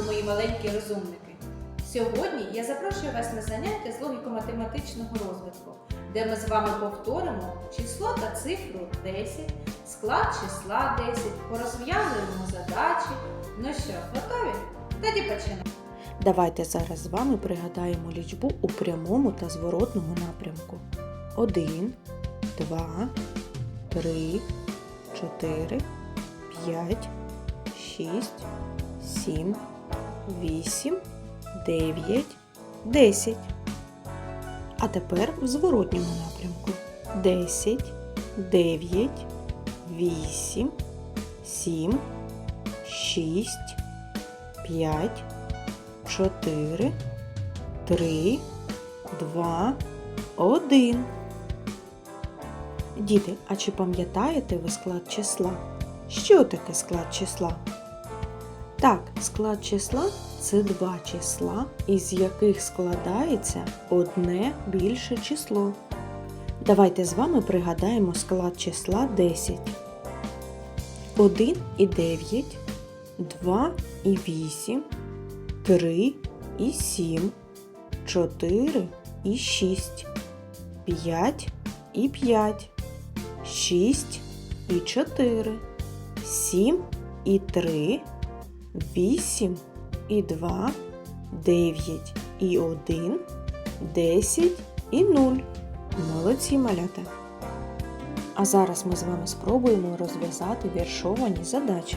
ранку, мої маленькі розумники! Сьогодні я запрошую вас на заняття з логіко-математичного розвитку, де ми з вами повторимо число та цифру 10, склад числа 10, порозв'язуємо задачі. Ну що, готові? Тоді починаємо. Давайте зараз з вами пригадаємо лічбу у прямому та зворотному напрямку. 1, 2, 3, 4, 5, 6, 7, 8, 9, 10. А тепер в зворотньому напрямку. 10, 9, 8, 7, 6, 5, 4, 3, 2, 1. Діти, а чи пам'ятаєте ви склад числа? Що таке склад числа? Так, склад числа це два числа, із яких складається одне більше число. Давайте з вами пригадаємо склад числа 10. 1 і 9, 2 і 8, 3 і 7, 4 і 6, 5 і 5, 6 і 4, 7 і 3, 8 і 2, 9 і 1, 10 і 0. Молодці малята! А зараз ми з вами спробуємо розв'язати віршовані задачі.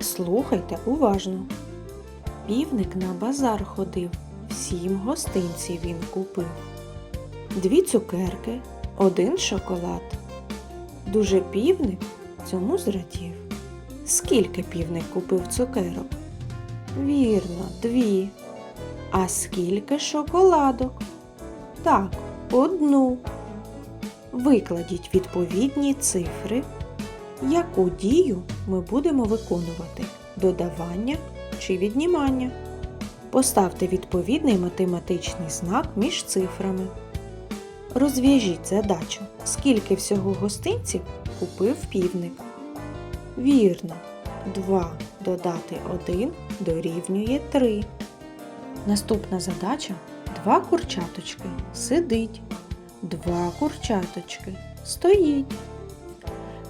Слухайте уважно. Півник на базар ходив, всім гостинці він купив. Дві цукерки, один шоколад. Дуже півник цьому зрадів. Скільки півник купив цукерок? Вірно, дві. А скільки шоколадок? Так, одну. Викладіть відповідні цифри. Яку дію ми будемо виконувати? Додавання чи віднімання? Поставте відповідний математичний знак між цифрами. Розв'яжіть задачу, скільки всього гостинців купив півник. Вірно, 2 додати 1 дорівнює 3. Наступна задача два курчаточки сидить, два курчаточки стоїть.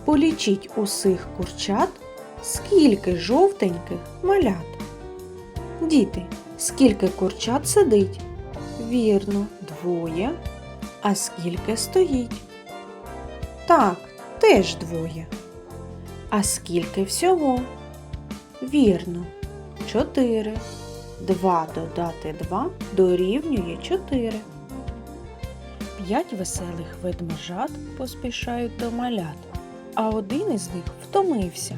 Полічіть усіх курчат, скільки жовтеньких малят. Діти, скільки курчат сидить? Вірно, двоє. А скільки стоїть? Так, теж двоє. А скільки всього? Вірно, чотири. Два додати два дорівнює чотири. П'ять веселих ведмежат поспішають до малят, а один із них втомився,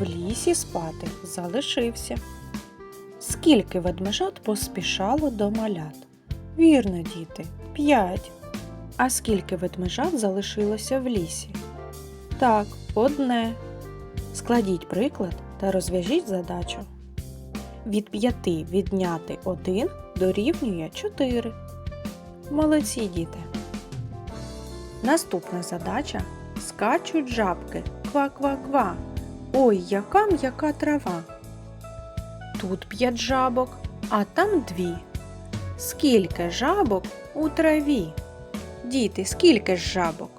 в лісі спати залишився. Скільки ведмежат поспішало до малят? Вірно, діти, п'ять. А скільки ведмежат залишилося в лісі? Так, одне. Складіть приклад та розв'яжіть задачу. Від п'яти відняти один дорівнює 4. Молодці діти. Наступна задача скачуть жабки. Ква-ква-ква. Ой, яка м'яка трава. Тут п'ять жабок, а там дві. Скільки жабок у траві? Діти, скільки ж жабок?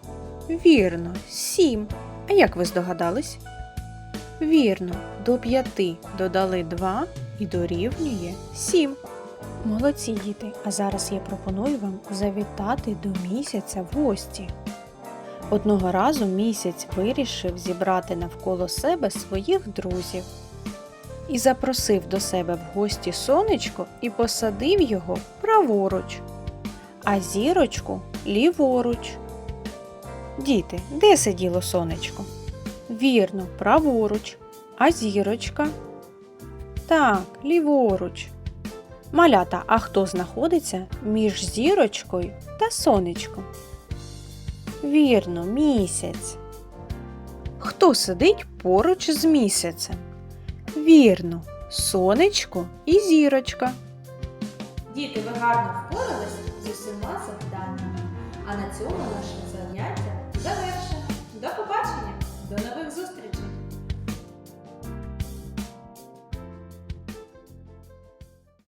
Вірно, сім. А як ви здогадались? Вірно, до п'яти додали два і дорівнює сім. Молодці діти, а зараз я пропоную вам завітати до місяця в гості. Одного разу місяць вирішив зібрати навколо себе своїх друзів і запросив до себе в гості сонечко і посадив його праворуч, а зірочку ліворуч. Діти, де сиділо сонечко? Вірно, праворуч, а зірочка? Так, ліворуч. Малята, а хто знаходиться між зірочкою та сонечком? Вірно, місяць. Хто сидить поруч з місяцем? Вірно, сонечко і зірочка. Діти, ви гарно впорались з усіма завданнями. А на цьому наше заняття